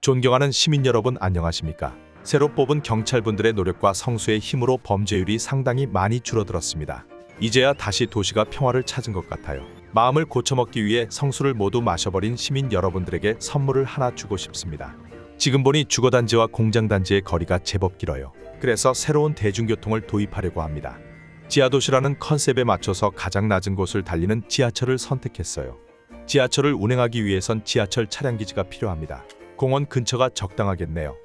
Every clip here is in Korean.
존경하는 시민 여러분 안녕하십니까? 새로 뽑은 경찰분들의 노력과 성수의 힘으로 범죄율이 상당히 많이 줄어들었습니다. 이제야 다시 도시가 평화를 찾은 것 같아요. 마음을 고쳐먹기 위해 성수를 모두 마셔버린 시민 여러분들에게 선물을 하나 주고 싶습니다. 지금 보니 주거단지와 공장단지의 거리가 제법 길어요. 그래서 새로운 대중교통을 도입하려고 합니다. 지하도시라는 컨셉에 맞춰서 가장 낮은 곳을 달리는 지하철을 선택했어요. 지하철을 운행하기 위해선 지하철 차량기지가 필요합니다. 공원 근처가 적당하겠네요.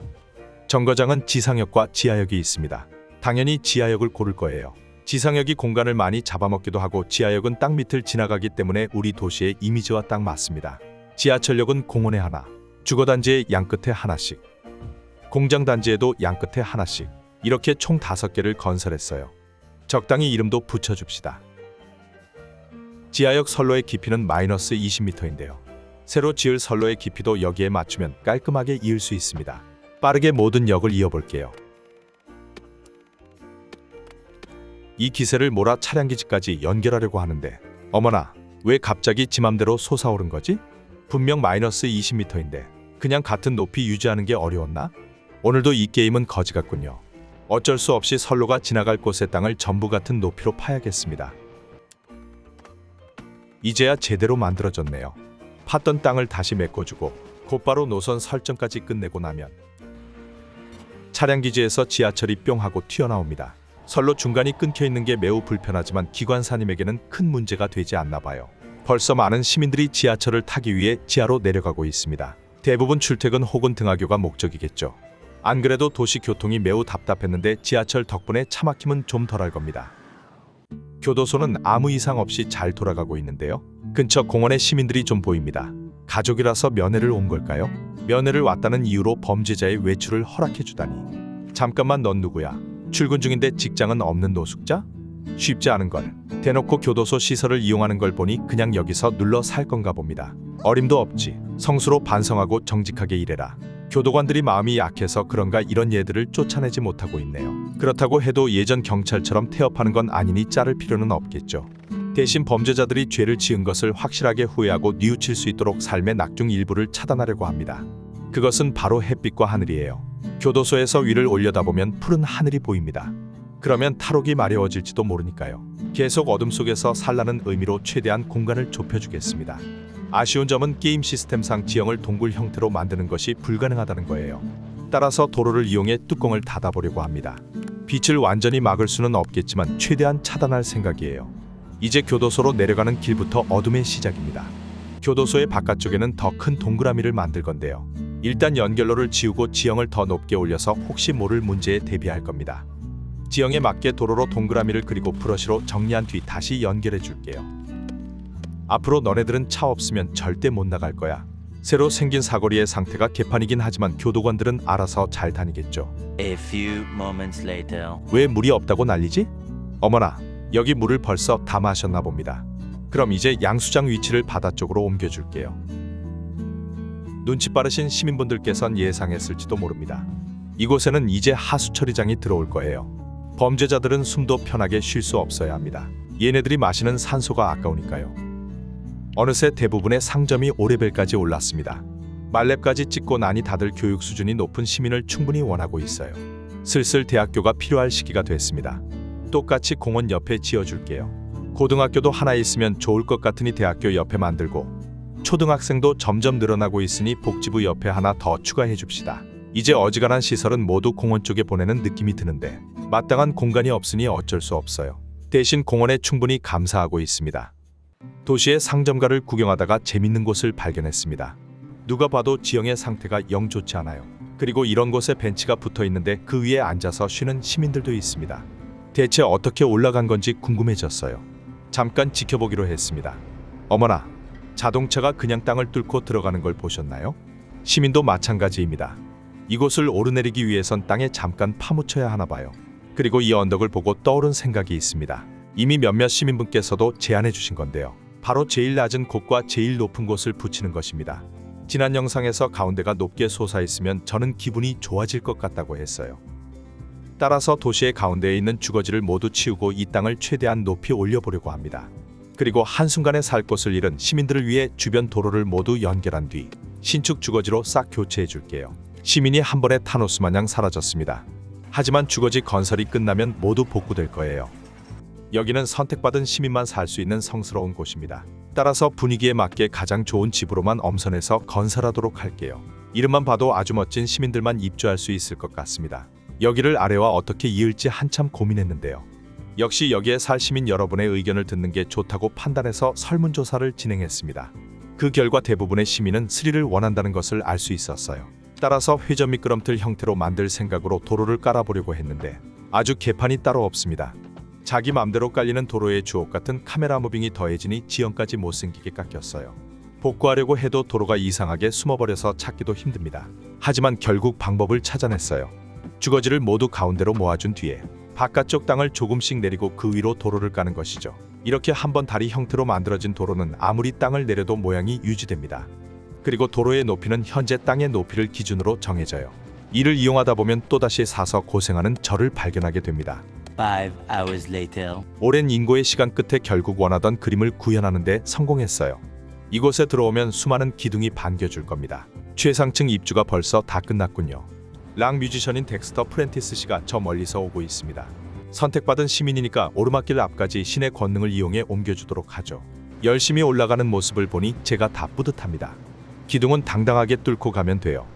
정거장은 지상역과 지하역이 있습니다. 당연히 지하역을 고를 거예요. 지상역이 공간을 많이 잡아먹기도 하고 지하역은 땅 밑을 지나가기 때문에 우리 도시의 이미지와 딱 맞습니다. 지하철역은 공원에 하나, 주거단지의 양끝에 하나씩, 공장단지에도 양끝에 하나씩 이렇게 총 다섯 개를 건설했어요. 적당히 이름도 붙여줍시다. 지하역 선로의 깊이는 마이너스 20m인데요. 새로 지을 선로의 깊이도 여기에 맞추면 깔끔하게 이을 수 있습니다. 빠르게 모든 역을 이어볼게요. 이 기세를 몰아 차량기지까지 연결하려고 하는데 어머나 왜 갑자기 지 맘대로 솟아오른 거지? 분명 마이너스 20m인데 그냥 같은 높이 유지하는 게 어려웠나? 오늘도 이 게임은 거지 같군요. 어쩔 수 없이 선로가 지나갈 곳의 땅을 전부 같은 높이로 파야겠습니다. 이제야 제대로 만들어졌네요. 팠던 땅을 다시 메꿔주고 곧바로 노선 설정까지 끝내고 나면 차량 기지에서 지하철이 뿅 하고 튀어나옵니다. 선로 중간이 끊겨 있는 게 매우 불편하지만 기관사님에게는 큰 문제가 되지 않나 봐요. 벌써 많은 시민들이 지하철을 타기 위해 지하로 내려가고 있습니다. 대부분 출퇴근 혹은 등하교가 목적이겠죠. 안 그래도 도시 교통이 매우 답답했는데 지하철 덕분에 차 막힘은 좀 덜할 겁니다. 교도소는 아무 이상 없이 잘 돌아가고 있는데요. 근처 공원에 시민들이 좀 보입니다. 가족이라서 면회를 온 걸까요? 면회를 왔다는 이유로 범죄자의 외출을 허락해 주다니. 잠깐만 넌 누구야? 출근 중인데 직장은 없는 노숙자? 쉽지 않은 걸. 대놓고 교도소 시설을 이용하는 걸 보니 그냥 여기서 눌러 살 건가 봅니다. 어림도 없지. 성수로 반성하고 정직하게 일해라. 교도관들이 마음이 약해서 그런가 이런 얘들을 쫓아내지 못하고 있네요. 그렇다고 해도 예전 경찰처럼 태업하는 건 아니니 자를 필요는 없겠죠. 대신 범죄자들이 죄를 지은 것을 확실하게 후회하고 뉘우칠 수 있도록 삶의 낙중 일부를 차단하려고 합니다. 그것은 바로 햇빛과 하늘이에요. 교도소에서 위를 올려다보면 푸른 하늘이 보입니다. 그러면 탈옥이 마려워질지도 모르니까요. 계속 어둠 속에서 살라는 의미로 최대한 공간을 좁혀주겠습니다. 아쉬운 점은 게임 시스템상 지형을 동굴 형태로 만드는 것이 불가능하다는 거예요. 따라서 도로를 이용해 뚜껑을 닫아보려고 합니다. 빛을 완전히 막을 수는 없겠지만 최대한 차단할 생각이에요. 이제 교도소로 내려가는 길부터 어둠의 시작입니다. 교도소의 바깥쪽에는 더 큰 동그라미를 만들 건데요. 일단 연결로를 지우고 지형을 더 높게 올려서 혹시 모를 문제에 대비할 겁니다. 지형에 맞게 도로로 동그라미를 그리고 브러쉬로 정리한 뒤 다시 연결해 줄게요. 앞으로 너네들은 차 없으면 절대 못 나갈 거야. 새로 생긴 사거리의 상태가 개판이긴 하지만 교도관들은 알아서 잘 다니겠죠. A few moments later. 왜 물이 없다고 난리지? 어머나, 여기 물을 벌써 다 마셨나 봅니다. 그럼 이제 양수장 위치를 바다 쪽으로 옮겨줄게요. 눈치 빠르신 시민분들께선 예상했을지도 모릅니다. 이곳에는 이제 하수 처리장이 들어올 거예요. 범죄자들은 숨도 편하게 쉴 수 없어야 합니다. 얘네들이 마시는 산소가 아까우니까요. 어느새 대부분의 상점이 5레벨까지 올랐습니다. 말렙까지 찍고 나니 다들 교육 수준이 높은 시민을 충분히 원하고 있어요. 슬슬 대학교가 필요할 시기가 됐습니다. 똑같이 공원 옆에 지어줄게요. 고등학교도 하나 있으면 좋을 것 같으니 대학교 옆에 만들고 초등학생도 점점 늘어나고 있으니 복지부 옆에 하나 더 추가해 줍시다. 이제 어지간한 시설은 모두 공원 쪽에 보내는 느낌이 드는데 마땅한 공간이 없으니 어쩔 수 없어요. 대신 공원에 충분히 감사하고 있습니다. 도시의 상점가를 구경하다가 재밌는 곳을 발견했습니다. 누가 봐도 지형의 상태가 영 좋지 않아요. 그리고 이런 곳에 벤치가 붙어 있는데 그 위에 앉아서 쉬는 시민들도 있습니다. 대체 어떻게 올라간 건지 궁금해졌어요. 잠깐 지켜보기로 했습니다. 어머나, 자동차가 그냥 땅을 뚫고 들어가는 걸 보셨나요? 시민도 마찬가지입니다. 이곳을 오르내리기 위해선 땅에 잠깐 파묻혀야 하나 봐요. 그리고 이 언덕을 보고 떠오른 생각이 있습니다. 이미 몇몇 시민분께서도 제안해 주신 건데요. 바로 제일 낮은 곳과 제일 높은 곳을 붙이는 것입니다. 지난 영상에서 가운데가 높게 솟아 있으면 저는 기분이 좋아질 것 같다고 했어요. 따라서 도시의 가운데에 있는 주거지를 모두 치우고 이 땅을 최대한 높이 올려보려고 합니다. 그리고 한순간에 살 곳을 잃은 시민들을 위해 주변 도로를 모두 연결한 뒤 신축 주거지로 싹 교체해 줄게요. 시민이 한 번에 타노스 마냥 사라졌습니다. 하지만 주거지 건설이 끝나면 모두 복구될 거예요. 여기는 선택받은 시민만 살 수 있는 성스러운 곳입니다. 따라서 분위기에 맞게 가장 좋은 집으로만 엄선해서 건설하도록 할게요. 이름만 봐도 아주 멋진 시민들만 입주할 수 있을 것 같습니다. 여기를 아래와 어떻게 이을지 한참 고민했는데요. 역시 여기에 살 시민 여러분의 의견을 듣는 게 좋다고 판단해서 설문조사를 진행했습니다. 그 결과 대부분의 시민은 스릴을 원한다는 것을 알 수 있었어요. 따라서 회전 미끄럼틀 형태로 만들 생각으로 도로를 깔아보려고 했는데 아주 개판이 따로 없습니다. 자기 맘대로 깔리는 도로의 주옥 같은 카메라 무빙이 더해지니 지형까지 못생기게 깎였어요. 복구하려고 해도 도로가 이상하게 숨어버려서 찾기도 힘듭니다. 하지만 결국 방법을 찾아냈어요. 주거지를 모두 가운데로 모아준 뒤에 바깥쪽 땅을 조금씩 내리고 그 위로 도로를 까는 것이죠. 이렇게 한번 다리 형태로 만들어진 도로는 아무리 땅을 내려도 모양이 유지됩니다. 그리고 도로의 높이는 현재 땅의 높이를 기준으로 정해져요. 이를 이용하다 보면 또다시 사서 고생하는 저를 발견하게 됩니다. Five hours later. 오랜 인고의 시간 끝에 결국 원하던 그림을 구현하는데 성공했어요. 이곳에 들어오면 수많은 기둥이 반겨줄 겁니다. 최상층 입주가 벌써 다 끝났군요. 락 뮤지션인 덱스터 프렌티스 씨가 저 멀리서 오고 있습니다. 선택받은 시민이니까 오르막길 앞까지 신의 권능을 이용해 옮겨주도록 하죠. 열심히 올라가는 모습을 보니 제가 다 뿌듯합니다. 기둥은 당당하게 뚫고 가면 돼요.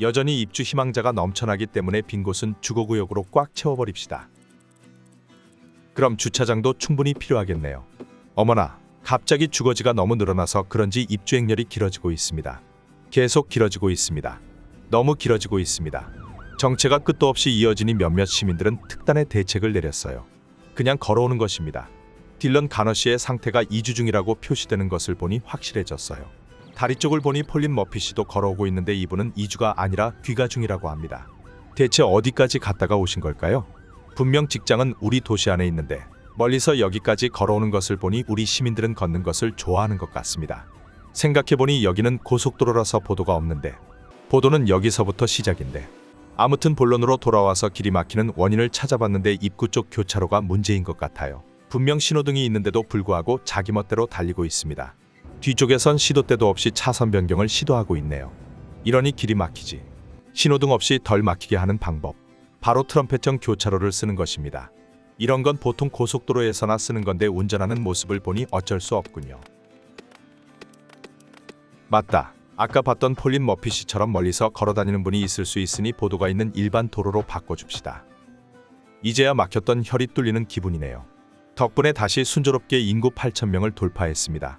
여전히 입주 희망자가 넘쳐나기 때문에 빈 곳은 주거구역으로 꽉 채워버립시다. 그럼 주차장도 충분히 필요하겠네요. 어머나, 갑자기 주거지가 너무 늘어나서 그런지 입주 행렬이 길어지고 있습니다. 계속 길어지고 있습니다. 너무 길어지고 있습니다. 정체가 끝도 없이 이어지니 몇몇 시민들은 특단의 대책을 내렸어요. 그냥 걸어오는 것입니다. 딜런 가너 씨의 상태가 이주 중이라고 표시되는 것을 보니 확실해졌어요. 다리 쪽을 보니 폴린 머피 씨도 걸어오고 있는데 이분은 이주가 아니라 귀가 중이라고 합니다. 대체 어디까지 갔다가 오신 걸까요? 분명 직장은 우리 도시 안에 있는데 멀리서 여기까지 걸어오는 것을 보니 우리 시민들은 걷는 것을 좋아하는 것 같습니다. 생각해보니 여기는 고속도로라서 보도가 없는데 보도는 여기서부터 시작인데 아무튼 본론으로 돌아와서 길이 막히는 원인을 찾아봤는데 입구 쪽 교차로가 문제인 것 같아요. 분명 신호등이 있는데도 불구하고 자기 멋대로 달리고 있습니다. 뒤쪽에선 시도 때도 없이 차선 변경을 시도하고 있네요. 이러니 길이 막히지. 신호등 없이 덜 막히게 하는 방법. 바로 트럼펫형 교차로를 쓰는 것입니다. 이런 건 보통 고속도로에서나 쓰는 건데 운전하는 모습을 보니 어쩔 수 없군요. 맞다. 아까 봤던 폴린 머피 씨처럼 멀리서 걸어다니는 분이 있을 수 있으니 보도가 있는 일반 도로로 바꿔줍시다. 이제야 막혔던 혈이 뚫리는 기분이네요. 덕분에 다시 순조롭게 인구 8,000명을 돌파했습니다.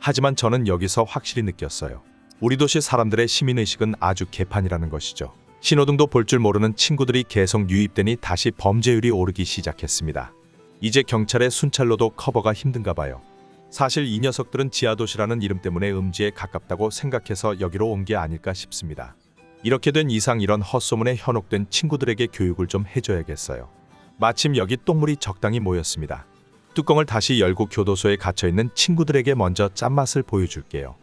하지만 저는 여기서 확실히 느꼈어요. 우리 도시 사람들의 시민의식은 아주 개판이라는 것이죠. 신호등도 볼 줄 모르는 친구들이 계속 유입되니 다시 범죄율이 오르기 시작했습니다. 이제 경찰의 순찰로도 커버가 힘든가 봐요. 사실 이 녀석들은 지하도시라는 이름 때문에 음지에 가깝다고 생각해서 여기로 온 게 아닐까 싶습니다. 이렇게 된 이상 이런 헛소문에 현혹된 친구들에게 교육을 좀 해줘야겠어요. 마침 여기 똥물이 적당히 모였습니다. 뚜껑을 다시 열고 교도소에 갇혀 있는 친구들에게 먼저 짠맛을 보여줄게요.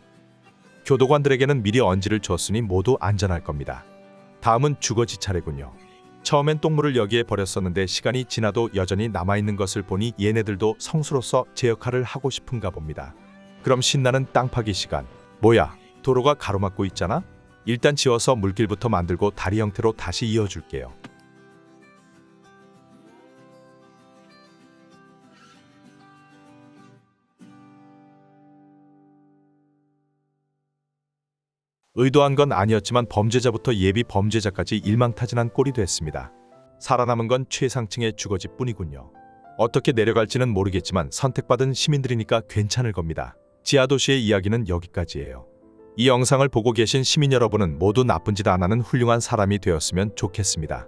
교도관들에게는 미리 언지를 줬으니 모두 안전할 겁니다. 다음은 주거지 차례군요. 처음엔 똥물을 여기에 버렸었는데 시간이 지나도 여전히 남아있는 것을 보니 얘네들도 성수로서 제 역할을 하고 싶은가 봅니다. 그럼 신나는 땅 파기 시간. 뭐야, 도로가 가로막고 있잖아? 일단 지워서 물길부터 만들고 다리 형태로 다시 이어줄게요. 의도한 건 아니었지만 범죄자부터 예비 범죄자까지 일망타진한 꼴이 됐습니다. 살아남은 건 최상층의 주거지 뿐이군요. 어떻게 내려갈지는 모르겠지만 선택받은 시민들이니까 괜찮을 겁니다. 지하도시의 이야기는 여기까지예요. 이 영상을 보고 계신 시민 여러분은 모두 나쁜 짓 안 하는 훌륭한 사람이 되었으면 좋겠습니다.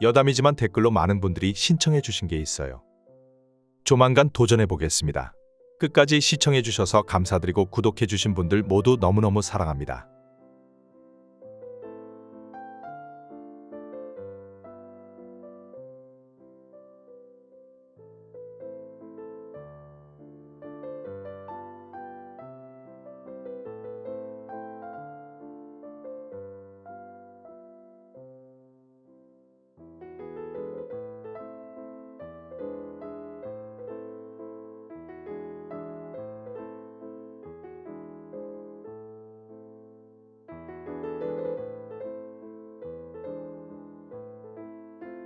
여담이지만 댓글로 많은 분들이 신청해 주신 게 있어요. 조만간 도전해 보겠습니다. 끝까지 시청해 주셔서 감사드리고 구독해 주신 분들 모두 너무너무 사랑합니다.